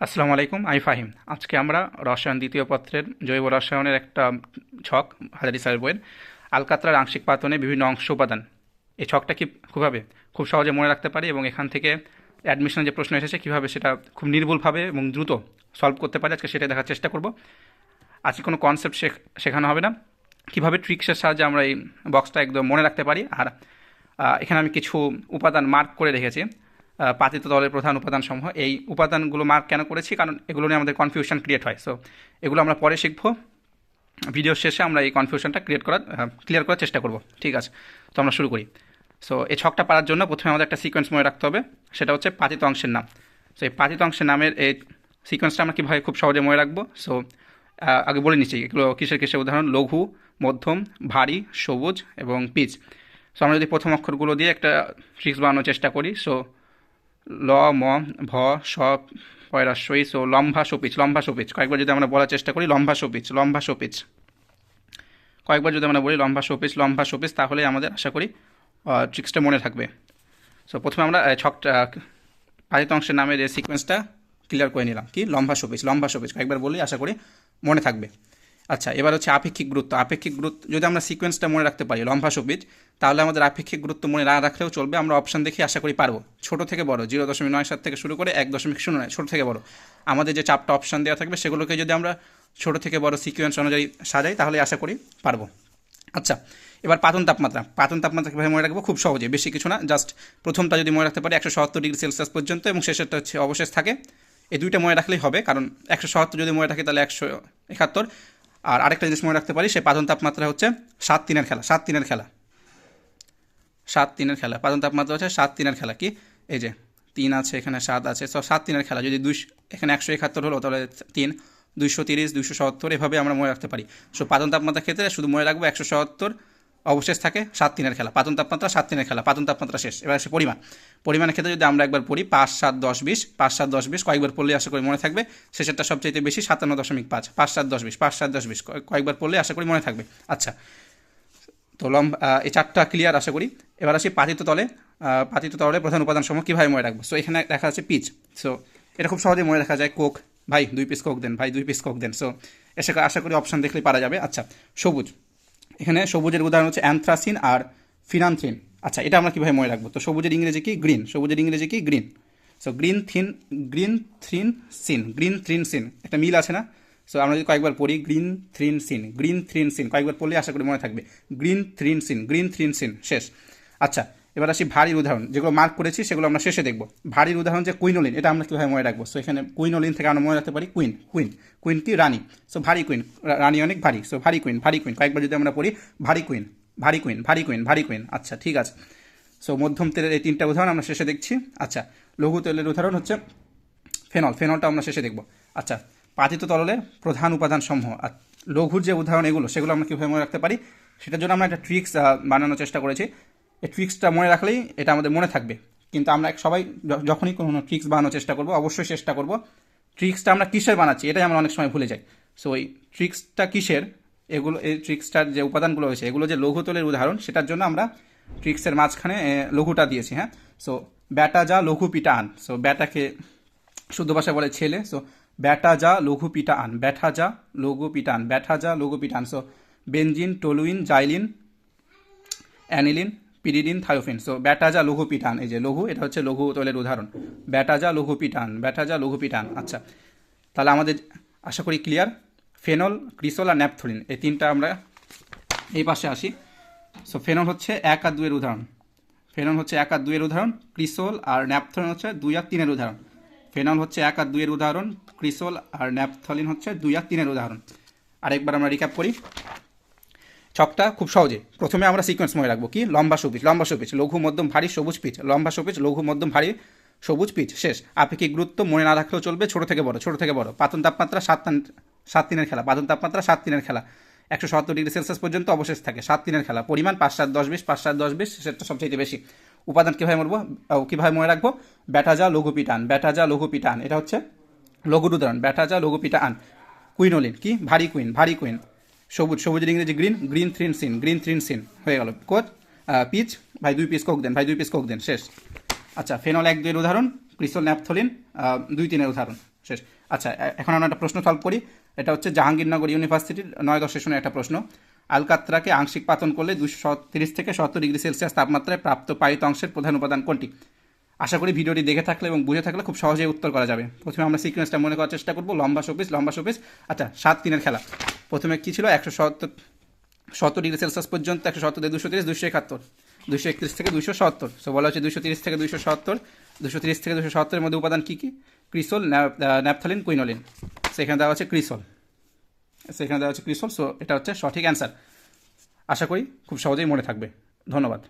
আসসালামু আলাইকুম আই ফাহিম। আজকে আমরা রসায়ন দ্বিতীয় পত্রের জৈব রসায়নের একটা ছক, হাজারি স্যারের বইয়ের, আলকাতরার আংশিক পাতনে বিভিন্ন অংশ উপাদান। এই ছকটা কি খুবভাবে খুব সহজে মনে রাখতে পারি এবং এখান থেকে অ্যাডমিশনের যে প্রশ্ন এসেছে, কীভাবে সেটা খুব নির্ভুলভাবে এবং দ্রুত সলভ করতে পারি, আজকে সেটা দেখার চেষ্টা করব। আজকে কোনো কনসেপ্ট শেখানো হবে না। কীভাবে ট্রিক্সের সাহায্যে আমরা এই বক্সটা একদম মনে রাখতে পারি? আর এখানে আমি কিছু উপাদান মার্ক করে রেখেছি। পাতিত দলের প্রধান উপাদানসমূহ। এই উপাদানগুলো মার্ক কেন করেছি? কারণ এগুলো নিয়ে আমাদের কনফিউশন ক্রিয়েট হয়। সো এগুলো আমরা পরে শিখব। ভিডিও শেষে আমরা এই কনফিউশনটা ক্রিয়েট করার ক্লিয়ার করার চেষ্টা করব। ঠিক আছে? তো আমরা শুরু করি। সো এই ছকটা পারার জন্য প্রথমে আমাদের একটা সিকোয়েন্স মনে রাখতে হবে। সেটা হচ্ছে পাতিত অংশের নাম। সো এই পাতিত অংশের নামের এই সিকোয়েন্সটা আমরা কীভাবে খুব সহজে মনে রাখব? সো আগে বলে নিচ্ছি, এগুলো কিসের কিসের উদাহরণ? লঘু, মধ্যম, ভারী, সবুজ এবং পিচ। সো আমরা যদি প্রথম অক্ষরগুলো দিয়ে একটা ট্রিক্স বানানোর চেষ্টা করি। সো ল, ম, ভ, স পয়রাশই সো লম্বা সপিচ লম্বা সপিচ। কয়েকবার যদি আমরা বলার চেষ্টা করি, লম্বা সপিচ লম্বা সপিচ। কয়েকবার যদি আমরা বলি লম্বা সপিচ লম্বা সপিচ, তাহলে আমাদের আশা করি ট্রিক্সটা মনে থাকবে। সো প্রথমে আমরা ছকটা পালিত অংশের নামের সিকোয়েন্সটা ক্লিয়ার করে নিলাম। কি? লম্বা সপিচ লম্বা সপিচ। কয়েকবার বলি আশা করি মনে থাকবে। আচ্ছা এবার হচ্ছে আপেক্ষিক গুরুত্ব। আপেক্ষিক গুরুত্ব, যদি আমরা সিকোয়েন্সটা মনে রাখতে পারি, লম্বা সপিচ তাহলে আমাদের আপেক্ষিক গুরুত্ব মনে না রাখলেও চলবে। আমরা অপশন দেখে আশা করি পারব। ছোট থেকে বড় জিরো দশমিক নয় সাত থেকে শুরু করে এক দশমিক শূন্য নয়, ছোটো থেকে বড়। আমাদের যে চারটা অপশান দেওয়া থাকবে, সেগুলোকে যদি আমরা ছোট থেকে বড় সিকোয়েন্স অনুযায়ী সাজাই, তাহলে আশা করি পারব। আচ্ছা এবার পাতন তাপমাত্রা। পাতন তাপমাত্রা কীভাবে মনে রাখব? খুব সহজে, বেশি কিছু না জাস্ট প্রথমটা যদি মনে রাখতে পারি, একশো সত্তর ডিগ্রি সেলসিয়াস পর্যন্ত, এবং শেষেরটা হচ্ছে অবশেষ থাকে। এই দুইটা মনে রাখলেই হবে, কারণ একশো সত্তর যদি মনে রাখি তাহলে একশো একাত্তর। আর আরেকটা জিনিস মনে রাখতে পারি, সেই পাতন তাপমাত্রা হচ্ছে সাত তিনের খেলা, সাত তিনের খেলা। সাত তিনের খেলা পাতন তাপমাত্রা হচ্ছে সাত তিনের খেলা কি? এই যে তিন আছে, এখানে সাত আছে সো সাত তিনের খেলা, যদি দুই এখানে একশো একাত্তর হলো, তাহলে তিন, দুইশো তিরিশ, দুইশো সত্তর, এভাবে আমরা মনে রাখতে পারি। সো পাতন তাপমাত্রার ক্ষেত্রে শুধু মনে রাখব একশো সত্তর অবশেষ থাকে সাত তিনের খেলা পাতন তাপমাত্রা, সাত তিনের খেলা পাতন তাপমাত্রা শেষ। এবার আসে পরিমাণ। পরিমাণের ক্ষেত্রে যদি আমরা একবার পড়ি, পাঁচ, সাত, দশ, বিশ, পাঁচ, সাত, দশ, বিশ, কয়েকবার পড়লে আশা করি মনে থাকবে শেষেরটা সবচেয়ে বেশি সাতান্ন দশমিক পাঁচ পাঁচ, সাত, দশ, বিশ, পাঁচ, সাত, দশ, বিশ কয়েকবার পড়লে আশা করি মনে থাকবে। আচ্ছা তো লম্বা এই চারটা ক্লিয়ার আশা করি। এবার আসি পাতিত তলে পাতিত তলে প্রধান উপাদান সমূহ কীভাবে মনে রাখব? সো এখানে দেখা যাচ্ছে পিচ। সো এটা খুব সহজে মনে রাখা যায়, কোক, ভাই, দুই পিস কোক দেন, ভাই, দুই পিস কোক দেন। সো এসে আশা করি অপশন দেখলেই পারা যাবে। আচ্ছা সবুজ। এখানে সবুজের উদাহরণ হচ্ছে অ্যান্থ্রাসিন আর ফিনান্থ্রিন। আচ্ছা এটা আমরা কীভাবে মনে রাখব? তো সবুজের ইংরেজি কি? গ্রিন। সবুজের ইংরেজি কি? Green. So green thin, green থ্রিন সিন, গ্রিন থ্রিন সিন। একটা মিল আছে না? সো আমরা যদি কয়েকবার পড়ি, গ্রিন থ্রিন সিন, গ্রিন থ্রিন সিন, কয়েকবার পড়লে আশা করি মনে থাকবে। গ্রিন থ্রিন সিন, গ্রিন থ্রিন সিন, শেষ। আচ্ছা এবার আসি ভারীর উদাহরণ, যেগুলো মার্ক করেছি সেগুলো আমরা শেষে দেখব। ভারীর উদাহরণ যে কুইনোলিন, এটা আমরা কীভাবে মনে রাখব? সো এখানে কুইনোলিন থেকে আমরা মনে রাখতে পারি কুইন কুইন কুইন কি রানী? সো ভারী কুইন রানী অনেক ভারী। সো ভারী কুইন ভারী কুইন, কয়েকবার যদি আমরা পড়ি, ভারী কুইন ভারী কুইন ভারী কুইন ভারী কুইন আচ্ছা ঠিক আছে। সো মধ্যম তেলের এই তিনটা উদাহরণ আমরা শেষে দেখছি। আচ্ছা লঘু তেলের উদাহরণ হচ্ছে ফেনল, ফেনলটা আমরা শেষে দেখব। আচ্ছা পাতিত তরলের প্রধান উপাদান সমূহ, আর লঘুর যে উদাহরণ এগুলো, সেগুলো আমরা কীভাবে মনে রাখতে পারি? সেটার জন্য আমরা একটা ট্রিক্স বানানোর চেষ্টা করেছি। এই ট্রিক্সটা মনে রাখলেই এটা আমাদের মনে থাকবে। কিন্তু আমরা সবাই যখনই কোনো ট্রিক্স বানানোর চেষ্টা করব, অবশ্যই চেষ্টা করব। ট্রিক্সটা আমরা কিসের বানাচ্ছি, এটাই আমরা অনেক সময় ভুলে যাই। সো এই ট্রিক্সটা কিসের? এগুলো এই ট্রিক্সটার যে উপাদানগুলো হয়েছে এগুলো যে লঘু তলের উদাহরণ, সেটার জন্য আমরা ট্রিক্সের মাঝখানে লঘুটা দিয়েছি হ্যাঁ? সো ব্যাটা যা লঘু পিটা আন সো ব্যাটাকে শুদ্ধ ভাষায় বলে ছেলে। সো ব্যাটা যা লঘু পিটা আন ব্যাঠা যা লঘু পিটা আন ব্যাঠা যা লঘু পিটা আন so benzene, toluene, xylene, aniline pyridine thiophene so ব্যাটাজা লঘু পিটান এই যে লঘু এটা হচ্ছে লঘু তৈলের উদাহরণ। ব্যাটাজা লঘু পিটান ব্যাটাজা লঘু পিটান আচ্ছা। তাহলে আমাদের আশা করি ক্লিয়ার ফেনল ক্রিসল আর ন্যাপথলিন এই তিনটা আমরা এই পাশে আসি। সো ফেনল হচ্ছে এক আর দুয়ের উদাহরণ। ফেনল হচ্ছে এক আর দুইয়ের উদাহরণ ক্রিসল আর ন্যাপথলিন হচ্ছে দুই আর তিনের উদাহরণ। ফেনল হচ্ছে এক আর দুইয়ের উদাহরণ ক্রিসল আর ন্যাপথলিন হচ্ছে দুই আর তিনের উদাহরণ। আরেকবার আমরা রিক্যাপ করি। ছকটা খুব সহজে। প্রথমে আমরা সিকোয়েন্স মনে রাখব কি? লম্বা সবুজ লম্বা সবুজ, লঘু, মধ্যম, ভারী, সবুজ, পিচ। লম্বা, সবুজ, লঘু, মধ্যম, ভারী, সবুজ, পিচ। শেষ। আপেক্ষিক গুরুত্ব মনে না রাখলেও চলবে? ছোট থেকে বড়, ছোট থেকে বড়। পাতন তাপমাত্রা সাত সাত তিনের খেলা। পাতন তাপমাত্রা সাত তিনের খেলা। একশো সত্তর ডিগ্রি সেলসিয়াস পর্যন্ত অবশেষ থাকে। সাত তিনের খেলা। পরিমাণ পাঁচ সাত দশ বিশ, পাঁচ সাত দশ বিশ, সেটা সবচেয়ে বেশি। উপাদান কীভাবে মরবো? কীভাবে মনে রাখব? ব্যাটাজা লঘু পিটান। ব্যাটাজা লঘু পিটান। এটা হচ্ছে লঘুর উদাহরণ। ব্যাটাজা লঘু পিটা আন কুইনোলিন কি? ভারী কুইন ভারী কুইন। সবুজ, সবুজের ইংরেজি গ্রিন গ্রিন থ্রিন সিন গ্রিন থ্রিন সিন হয়ে গেল। কোচ পিচ ভাই দুই পিস কোক দেন, ভাই দুই পিস কোক দেন, শেষ। আচ্ছা ফেনল এক, দুইয়ের উদাহরণ ক্রিসল ন্যাপথলিন দুই তিনের উদাহরণ, শেষ। আচ্ছা এখন আমরা একটা প্রশ্ন সলভ করি। এটা হচ্ছে জাহাঙ্গীরনগর ইউনিভার্সিটির নয় দশ সেশনের একটা প্রশ্ন। আলকাত্রাকে আংশিক পাতন করলে দুশো তিরিশ থেকে সত্তর ডিগ্রি সেলসিয়াস তাপমাত্রায় প্রাপ্ত পায়িত অংশের প্রধান উপাদান কোনটি? আশা করি ভিডিওটি দেখে থাকলে এবং বুঝে থাকলে খুব সহজেই উত্তর করা যাবে। প্রথমে আমরা সিকোয়েন্সটা মনে করার চেষ্টা করব। লম্বা শোপিস লম্বা শোপিস আচ্ছা সাত তিনের খেলা। প্রথমে কী ছিল? একশো সত্তর সত্তর ডিগ্রি সেলসিয়াস পর্যন্ত একশো সত্তর থেকে দুশো তিরিশ, দুশো একাত্তর। দুশো একত্রিশ থেকে দুশো সত্তর। সো বলা হচ্ছে দুশো তিরিশ থেকে দুশো সত্তর। দুশো তিরিশ থেকে দুশো সত্তরের মধ্যে উপাদান কী কী? Cresol naphthalene, quinoline. সেখানে দেওয়া হচ্ছে ক্রিসল। সেখানে দেওয়া হচ্ছে ক্রিসল। সো এটা হচ্ছে সঠিক অ্যান্সার আশা করি খুব সহজেই মনে থাকবে। ধন্যবাদ।